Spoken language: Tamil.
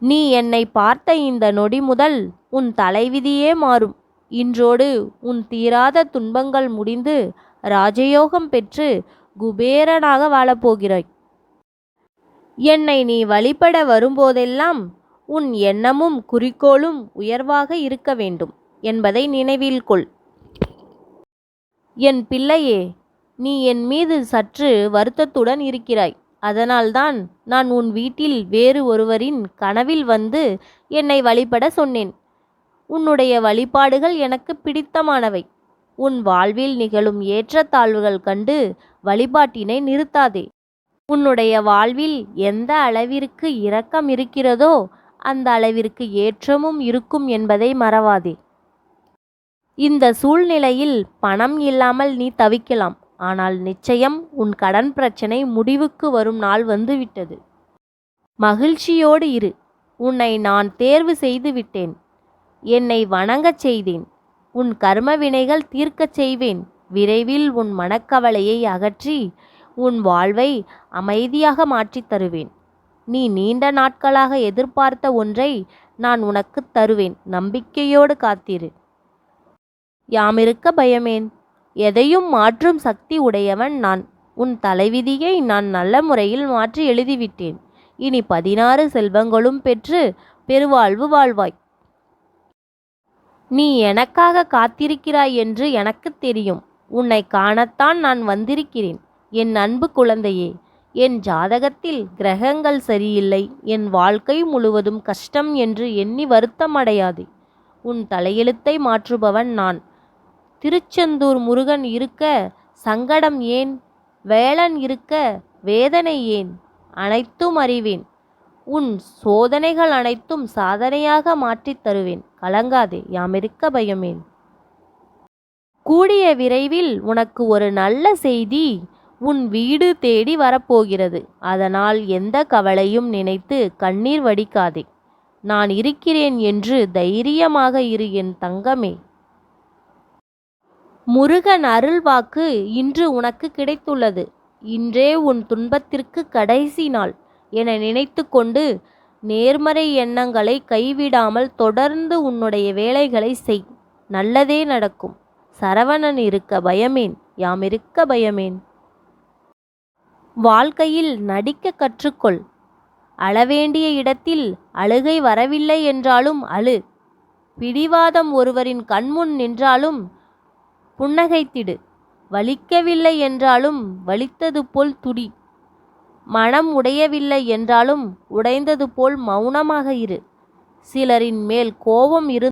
நீ என்னை பார்த்த இந்த நொடி முதல் உன் தலைவிதியே மாறும். இன்றோடு உன் தீராத துன்பங்கள் முடிந்து ராஜயோகம் பெற்று குபேரனாக வாழப்போகிறாய். என்னை நீ வழிபட வரும்போதெல்லாம் உன் எண்ணமும் குறிக்கோளும் உயர்வாக இருக்க வேண்டும் என்பதை நினைவில் கொள். என் பிள்ளையே நீ என் மீது சற்று வருத்தத்துடன் இருக்கிறாய். அதனால்தான் நான் உன் வீட்டில் வேறு ஒருவரின் கனவில் வந்து என்னை வழிபட சொன்னேன். உன்னுடைய வழிபாடுகள் எனக்கு பிடித்தமானவை. உன் வாழ்வில் நிகழும் ஏற்றத்தாழ்வுகள் கண்டு வழிபாட்டினை நிறுத்தாதே. உன்னுடைய வாழ்வில் எந்த அளவிற்கு இரக்கம் இருக்கிறதோ அந்த அளவிற்கு ஏற்றமும் இருக்கும் என்பதை மறவாதே. இந்த சூழ்நிலையில் பணம் இல்லாமல் நீ தவிக்கலாம். ஆனால் நிச்சயம் உன் கடன் பிரச்சனை முடிவுக்கு வரும் நாள் வந்துவிட்டது. மகிழ்ச்சியோடு இரு. உன்னை நான் தேர்வு செய்து விட்டேன். என்னை வணங்கச் செய்தேன். உன் கர்ம வினைகள் தீர்க்கச் செய்வேன். விரைவில் உன் மனக்கவலையை அகற்றி உன் வாழ்வை அமைதியாக மாற்றித் தருவேன். நீ நீண்ட நாட்களாக எதிர்பார்த்த ஒன்றை நான் உனக்கு தருவேன். நம்பிக்கையோடு காத்திரு. யாமிருக்க பயமேன். எதையும் மாற்றும் சக்தி உடையவன் நான். உன் தலைவிதியை நான் நல்ல முறையில் மாற்றி எழுதிவிட்டேன். இனி பதினாறு செல்வங்களும் பெற்று பெருவாழ்வு வாழ்வாய். நீ எனக்காக காத்திருக்கிறாய் என்று எனக்கு தெரியும். உன்னை காணத்தான் நான் வந்திருக்கிறேன். என் அன்பு குழந்தையே என் ஜாதகத்தில் கிரகங்கள் சரியில்லை. என் வாழ்க்கை முழுவதும் கஷ்டம் என்று எண்ணி வருத்தமடையாதே. உன் தலையெழுத்தை மாற்றுபவன் நான். திருச்செந்தூர் முருகன் இருக்க சங்கடம் ஏன்? வேளன் இருக்க வேதனை ஏன்? அனைத்தும் அறிவேன். உன் சோதனைகள் அனைத்தும் சாதனையாக மாற்றித் தருவேன். கலங்காதே யாமிருக்க பயமேன். கூடிய விரைவில் உனக்கு ஒரு நல்ல செய்தி உன் வீடு தேடி வரப்போகிறது. அதனால் எந்த கவலையும் நினைத்து கண்ணீர் வடிக்காதே. நான் இருக்கிறேன் என்று தைரியமாக இரு என் தங்கமே. முருகன் அருள்வாக்கு இன்று உனக்கு கிடைத்துள்ளது. இன்றே உன் துன்பத்திற்கு கடைசி நாள் என நினைத்து கொண்டு நேர்மறை எண்ணங்களை கைவிடாமல் தொடர்ந்து உன்னுடைய வேலைகளை செய். நல்லதே நடக்கும். சரவணன் இருக்க பயமேன். யாம் இருக்க பயமேன். வாழ்க்கையில் நடிக்க கற்றுக்கொள். அளவேண்டிய இடத்தில் அழுகை வரவில்லை என்றாலும் அழு. பிடிவாதம் ஒருவரின் கண்முன் நின்றாலும் புன்னகைத்திடு. வலிக்கவில்லை என்றாலும் வலித்தது போல் துடி. மனம் உடையவில்லை என்றாலும் உடைந்தது போல் மௌனமாக இரு. சிலரின் மேல் கோபம் இரு